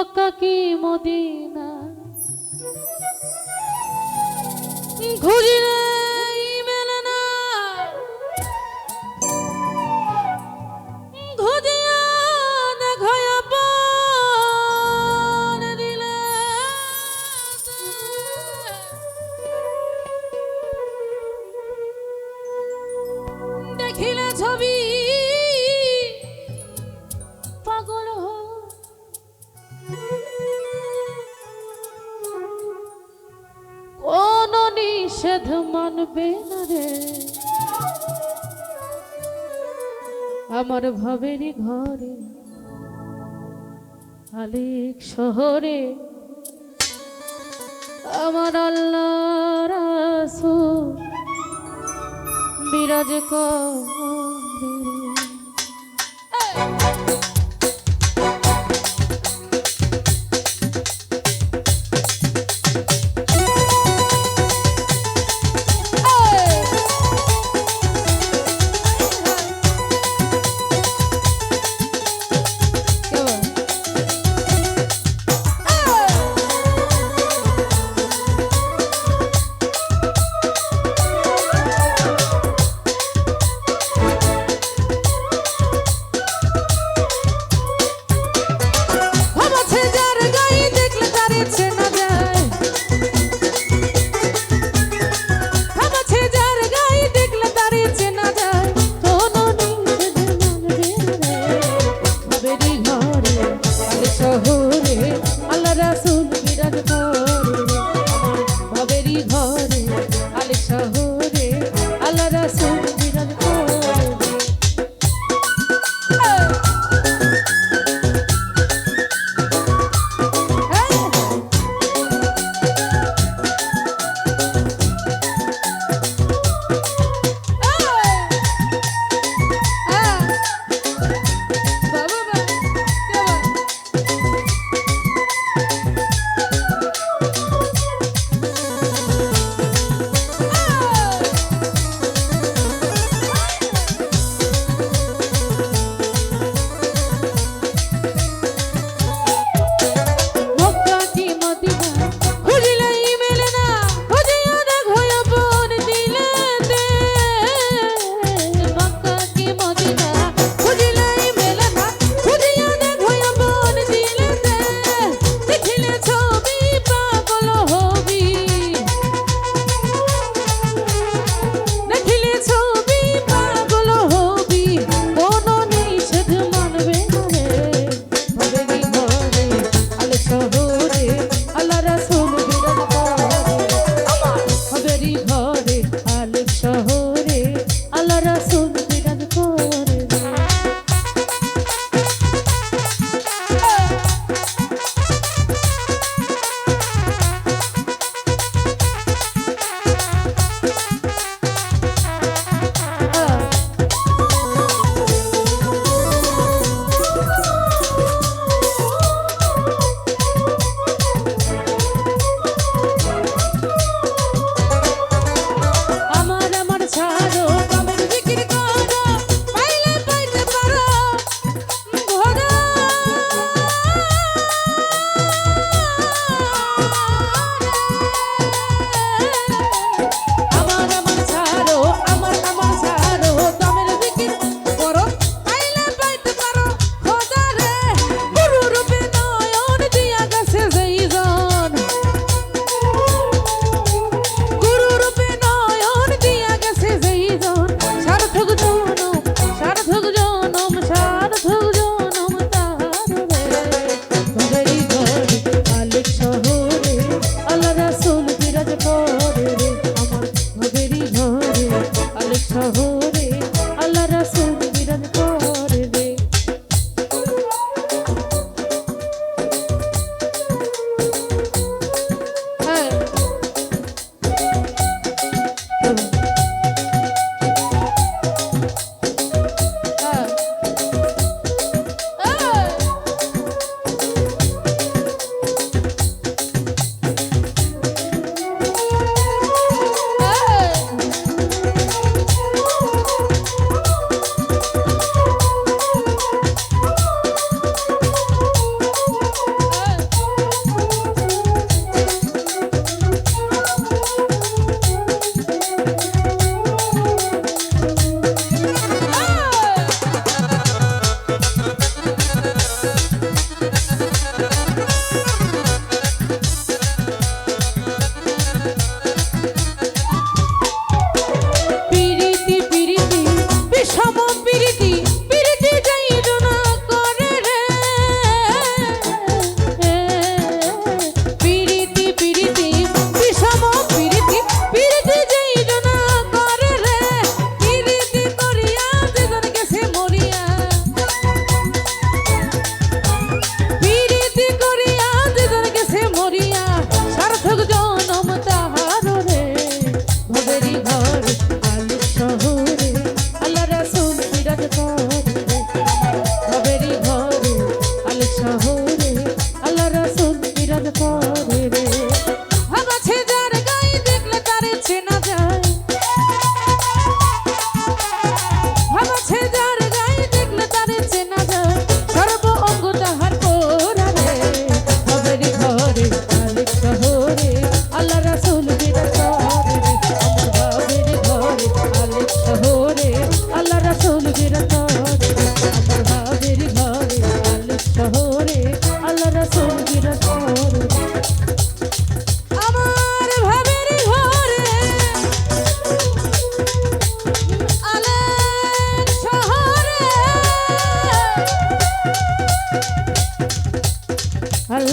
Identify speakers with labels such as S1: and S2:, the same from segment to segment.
S1: একাকি মদিনা? ঘুরিলে নিষেধ মানবে না রে। আমার ভাবেরই ঘরে আলিক শহরে আমার আল্লাহ রাসূল বিরাজ করে।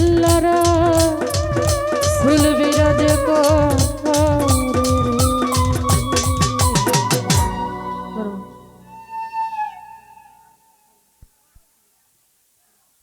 S1: আল্লাহরা ফুল বিরা দেখো